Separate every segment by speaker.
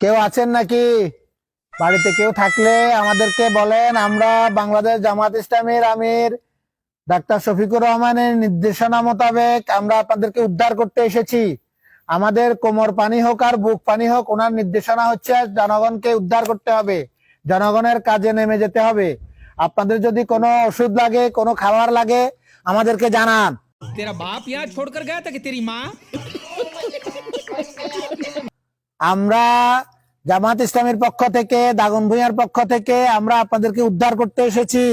Speaker 1: কেউ আছেন নাকি? বাড়িতে কেউ থাকলে আমাদেরকে বলেন। আমরা বাংলাদেশ জামাত ইসলামের আমির ডাক্তার শফিকুর রহমানের নির্দেশনা মোতাবেক আমরা আপনাদেরকে উদ্ধার করতে এসেছি। আমাদের কোমর পানি হোক আর বুক পানি হোক, ওনার নির্দেশনা হচ্ছে জনগণকে উদ্ধার করতে হবে। জনগণের কাজে নেমে যেতে হবে। আপনাদের যদি কোনো ওষুধ লাগে, কোনো খাবার লাগে, আমাদেরকে জানান।
Speaker 2: তেরা বাপ ইয়া ছোড়কর গয়া তেরি মা
Speaker 1: আমরা জামাত ইসলামের পক্ষ থেকে দাগন ভূঁইয়ার পক্ষ থেকে আমরা আপনাদেরকে উদ্ধার করতে এসেছি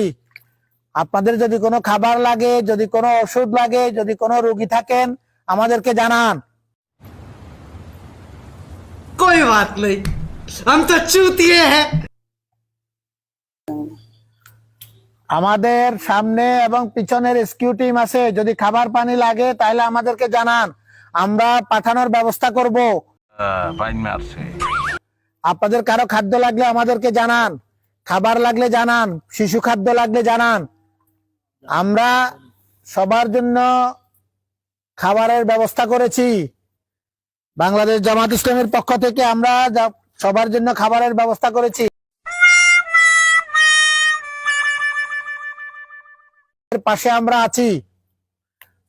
Speaker 1: আপনাদের যদি কোনো খাবার লাগে যদি কোনো ওষুধ লাগে যদি কোনো রোগী থাকেন আমাদেরকে জানান
Speaker 3: कोई बात नहीं हम तो चूतिए हैं
Speaker 1: আমাদের সামনে এবং পিছনের রেস্কিউ টিম আছে যদি খাবার পানি লাগে তাহলে আমাদেরকে জানান আমরা পাঠানোর ব্যবস্থা করব
Speaker 4: বাইন মারছে
Speaker 1: আপনাদের কারও খাদ্য লাগলে আমাদেরকে জানান, খাবার লাগলে জানান, শিশু খাদ্য লাগলে জানান। আমরা সবার জন্য খাবারের ব্যবস্থা করেছি। বাংলাদেশ জামাত ইসলামের পক্ষ থেকে আমরা সবার জন্য খাবারের ব্যবস্থা করেছি। পাশে আমরা আছি।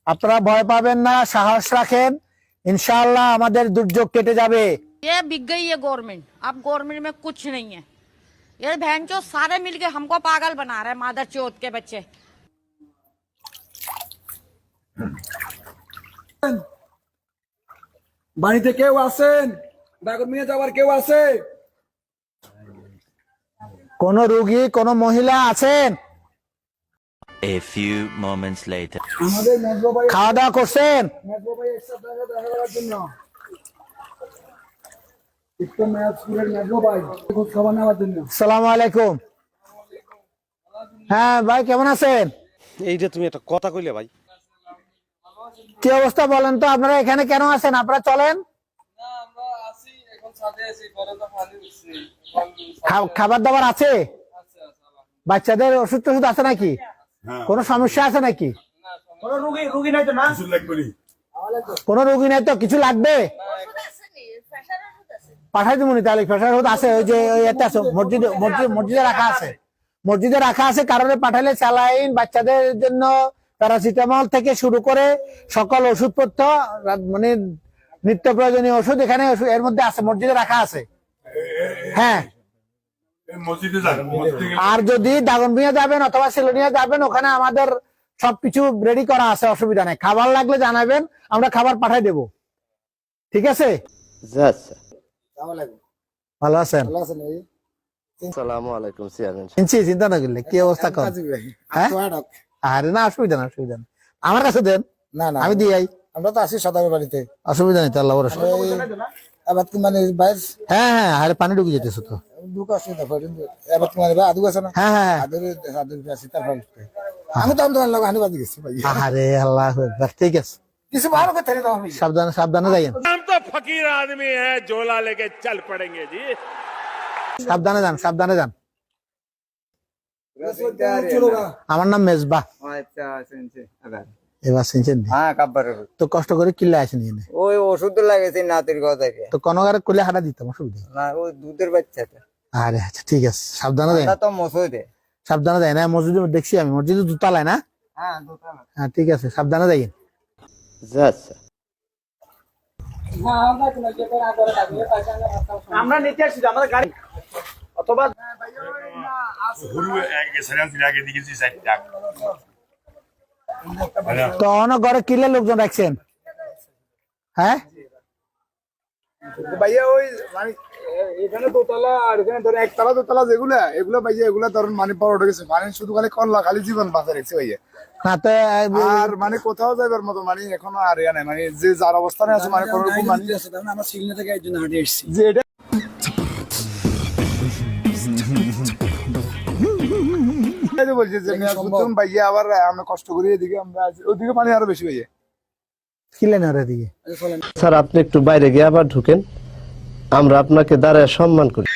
Speaker 1: আপনারা ভয় পাবেন না, সাহস রাখেন। ইনশাআল্লাহ আমাদের দুর্যোগ কেটে যাবে
Speaker 5: ये बिक गई है गवर्नमेंट अब गवर्नमेंट में कुछ नहीं है ये बहन चो सारे मिलके हमको पागल बना रहे हैं मादर चौथ के बच्चे
Speaker 6: বাড়িতে কেউ আছেন ডাকর নিয়ে যাওয়ার কেউ আছে
Speaker 1: কোন রোগী কোন মহিলা আছেন
Speaker 7: A few moments later.
Speaker 6: আমাদের মেজো ভাই
Speaker 1: খাওয়া দাওয়া করছেন? সালাম আলাইকুম। হ্যাঁ ভাই কেমন আছেন?
Speaker 8: এইটা তুমি একটা কথা কইলে ভাই।
Speaker 1: কি অবস্থা বলেন তো আপনারা এখানে কেন আছেন? আপনারা চলেন। খাবার দাবার আছে? বাচ্চাদের ওষুধ টষুধ আছে নাকি? কোনো সমস্যা আছে নাকি? কোনো রোগী নাই তো কিছু লাগবে? পাঠাই দিব তাহলে। প্রেশার ওষুধ আছে ওই যে আছে মসজিদে মসজিদ মসজিদে রাখা আছে। মসজিদে রাখা আছে কারণে পাঠালে স্যালাইন বাচ্চাদের জন্য প্যারাসিটামল থেকে শুরু করে সকল ওষুধপত্র মানে নিত্য প্রয়োজনীয় ওষুধ এখানে ওষুধ- এর মধ্যে আছে মসজিদে রাখা আছে। হ্যাঁ। আর যদি দাগনভূঞা যাবেন অথবা সিলোনিয়া যাবেন ওখানে আমাদের সবকিছু রেডি করা আছে অসুবিধা নেই। খাবার লাগলে জানাবেন আমরা খাবার পাঠাই দেব। ঠিক আছে? ভালো আছেন? চিন্তা না করলে কি অবস্থা কর হ্যাঁ? আরে। না অসুবিধা না অসুবিধা না। আমার কাছে দেন
Speaker 6: না না।
Speaker 1: আমি দিই
Speaker 6: আমরা তো আছি সদাগর বাড়িতে।
Speaker 1: অসুবিধা নেই আল্লাহ ভরসা।
Speaker 6: মানে বাইর
Speaker 1: হ্যাঁ হ্যাঁ আরে পানি ঢুকে যেতেছে তো।
Speaker 6: দেখো এবার তোমার এবার আদু আছে না?
Speaker 1: হ্যাঁ হ্যাঁ, হ্যাঁ।
Speaker 6: আদুর আদুর আছে তার ফল আমি তো আমার লগে গেছি
Speaker 1: আরে আল্লাহ ঠিক আছে।
Speaker 6: কিছু ভালো
Speaker 1: সাবধানে সাবধানে যাইয়েন।
Speaker 4: তো ফকির আদমি হ্যাঁ চল জি
Speaker 1: সাবধানে যান সাবধানে যান। আমার নাম মেজবা।
Speaker 9: আচ্ছা, এবার
Speaker 1: সিনছেন
Speaker 9: হ্যাঁ কাব্বার
Speaker 1: তো কষ্ট করে কিল্লা আসেন এখানে।
Speaker 9: ওই ওষুধ লাগাইছেন না তোর কথা
Speaker 1: তো কোনো কারে কোলে হাঁটা দিতাম অসুবিধা
Speaker 9: না ওই দুধের বাচ্চাটা।
Speaker 1: আরে আচ্ছা ঠিক আছে। সাবধানে যায়
Speaker 9: তো মসজিদে।
Speaker 1: সাবধানে দেয় না। মসজিদে দেখছি আমি। মসজিদে দুতলায় না?
Speaker 9: হ্যাঁ,
Speaker 1: হ্যাঁ ঠিক আছে। সাবধানে যাই
Speaker 4: আচ্ছা
Speaker 1: তো অনেক ঘরে কিলে লোকজন রাখছেন? হ্যাঁ?
Speaker 6: ভাইয়া ওই মানে এখানে দোতলা আর এখানে ধরো একতলা দোতলা যেগুলা এগুলো ভাইয়া এগুলা ধরুন মানে মানে শুধু খালি কল্লা খালি জীবন বাঁচা রেখেছে ভাইয়া। আর মানে কোথাও যাইবার মতো মানে এখনও আর ইয়া নাই। মানে যে যার অবস্থানে আছে মানে কোনো রকম মানে আমার সিগনে থেকে একজন হাঁটে এসেছি যে এটা বলছি যে ভাইয়া আবার আমরা কষ্ট করি এদিকে আমরা। ওদিকে পানি আরও বেশি ভাইয়া।
Speaker 1: দিকে।
Speaker 8: স্যার আপনি একটু বাইরে গিয়ে আবার ঢুকেন। আমরা আপনাকে দাঁড়ায় সম্মান করি।